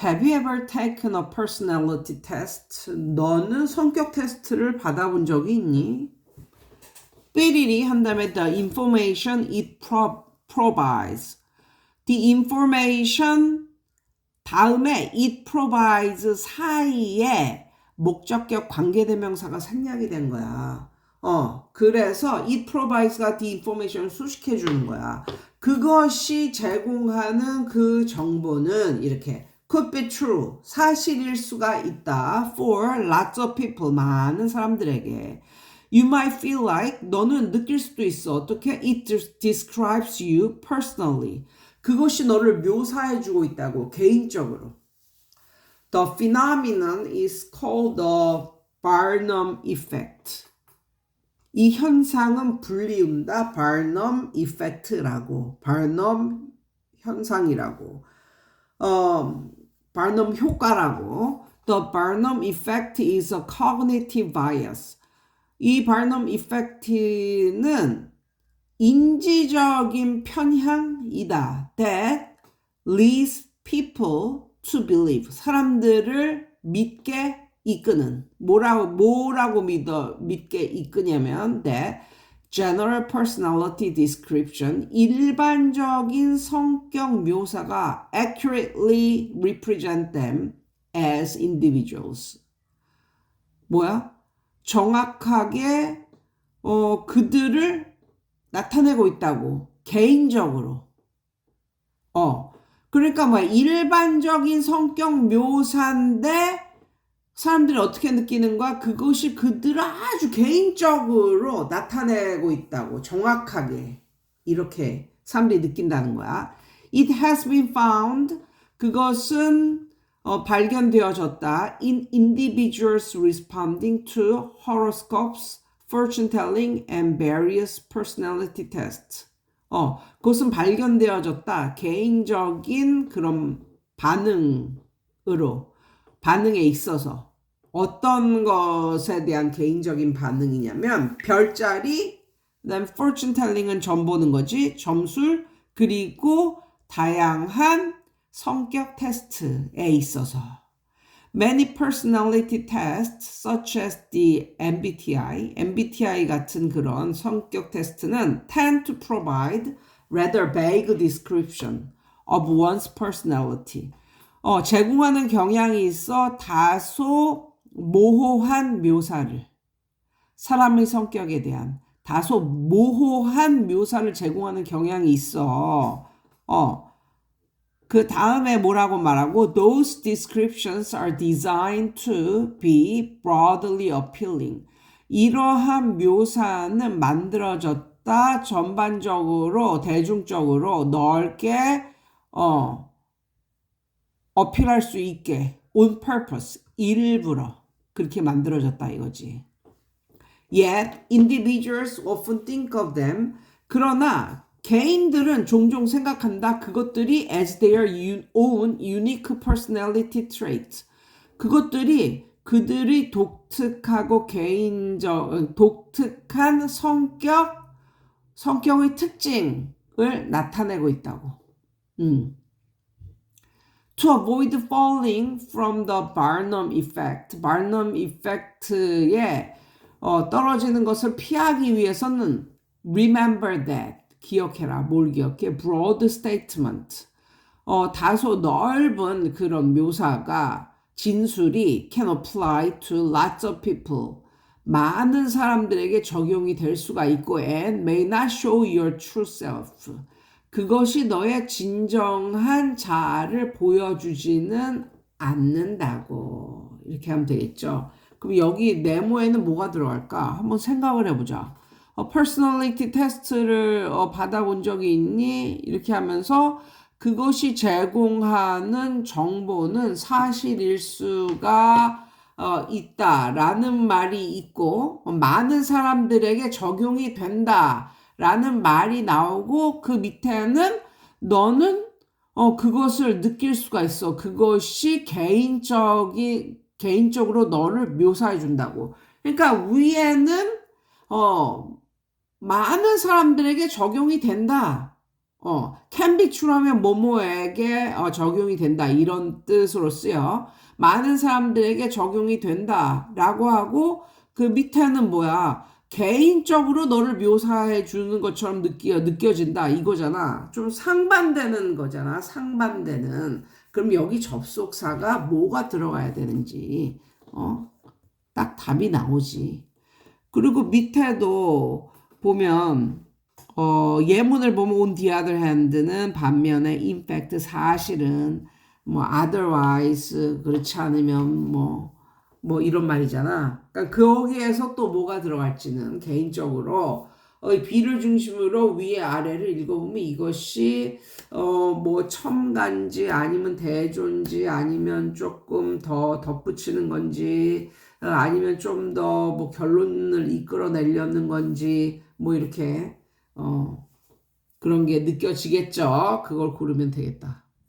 Have you ever taken a personality test? 너는 성격 테스트를 받아본 적이 있니? 삐리리 한 다음에 the information it pro- provides. The information 다음에 it provides 사이에 목적격 관계대명사가 생략이 된 거야. 어, 그래서 it provides가 the information 수식해 주는 거야. 그것이 제공하는 그 정보는 이렇게 could be true 사실일 수가 있다 for lots of people 많은 사람들에게 you might feel like 너는 느낄 수도 있어 어떻게 it describes you personally 그것이 너를 묘사해 주고 있다고 개인적으로 the phenomenon is called the Barnum effect 이 현상은 불리운다 바르넘 이펙트라고 바르넘 현상이라고 어, 바르넘 효과라고 The Barnum effect is a cognitive bias 이 바르넘 이펙트는 인지적인 편향이다 that leads people to believe 사람들을 믿게 이끄는 뭐라고 뭐라고 믿어 믿게 이끄냐면 that general personality description 일반적인 성격 묘사가 accurately represent them as individuals 뭐야 정확하게 어 그들을 나타내고 있다고 개인적으로 어 그러니까 뭐 일반적인 성격 묘사인데 사람들이 어떻게 느끼는가 그것이 그들을 아주 개인적으로 나타내고 있다고 정확하게 이렇게 사람들이 느낀다는 거야. It has been found 그것은 어, 발견되어졌다 in individuals responding to horoscopes, fortune telling and various personality tests. 어, 그것은 발견되어졌다 개인적인 그런 반응으로 반응에 있어서 어떤 것에 대한 개인적인 반응이냐면 별자리, 그다음 fortune telling은 점 보는 거지, 점술 그리고 다양한 성격 테스트에 있어서 many personality tests such as the MBTI, MBTI 같은 그런 성격 테스트는 tend to provide rather vague description of one's personality. 어, 제공하는 경향이 있어 다소 모호한 묘사를 사람의 성격에 대한 다소 모호한 묘사를 제공하는 경향이 있어. 어. 그 다음에 뭐라고 말하고 those descriptions are designed to be broadly appealing. 이러한 묘사는 만들어졌다 전반적으로 대중적으로 넓게 어 어필할 수 있게 on purpose 일부러 그렇게 만들어졌다 이거지. Yet individuals often think of them 그러나 개인들은 종종 생각한다 그것들이 as their own unique personality traits 그것들이 그들이 독특하고 개인적 독특한 성격 성격의 특징을 나타내고 있다고. 음. To avoid falling from the Barnum effect. Barnum effect에 어, 떨어지는 것을 피하기 위해서는 remember that. 기억해라. 뭘 기억해? broad statement. 어, 다소 넓은 그런 묘사가 진술이 can apply to lots of people. 많은 사람들에게 적용이 될 수가 있고 and may not show your true self. 그것이 너의 진정한 자아를 보여주지는 않는다고 이렇게 하면 되겠죠. 그럼 여기 네모에는 뭐가 들어갈까? 한번 생각을 해보자. 어, 퍼스널리티 테스트를 어, 받아본 적이 있니? 이렇게 하면서 그것이 제공하는 정보는 사실일 수가 어, 있다라는 말이 있고 많은 사람들에게 적용이 된다. 라는 말이 나오고 그 밑에는 너는 어 그것을 느낄 수가 있어. 그것이 개인적이 개인적으로 너를 묘사해 준다고. 그러니까 위에는 어 많은 사람들에게 적용이 된다. 어, can be true하면 뭐뭐에게 어, 적용이 된다 이런 뜻으로 쓰여. 많은 사람들에게 적용이 된다 라고 하고 그 밑에는 뭐야? 개인적으로 너를 묘사해 주는 것처럼 느껴 느껴진다 이거잖아. 좀 상반되는 거잖아. 상반되는. 그럼 여기 접속사가 뭐가 들어가야 되는지 어? 딱 답이 나오지. 그리고 밑에도 보면 어, 예문을 보면 on the other hand는 반면에 in fact 사실은 뭐 otherwise 그렇지 않으면 뭐 뭐 이런 말이잖아. 그러니까 거기에서 또 뭐가 들어갈지는 개인적으로 어, 이 B를 중심으로 위에 아래를 읽어보면 이것이 어, 뭐 첨가인지 아니면 대조인지 아니면 조금 더 덧붙이는 건지 어, 아니면 좀 더 뭐 결론을 이끌어내려는 건지 뭐 이렇게 어, 그런 게 느껴지겠죠. 그걸 고르면 되겠다.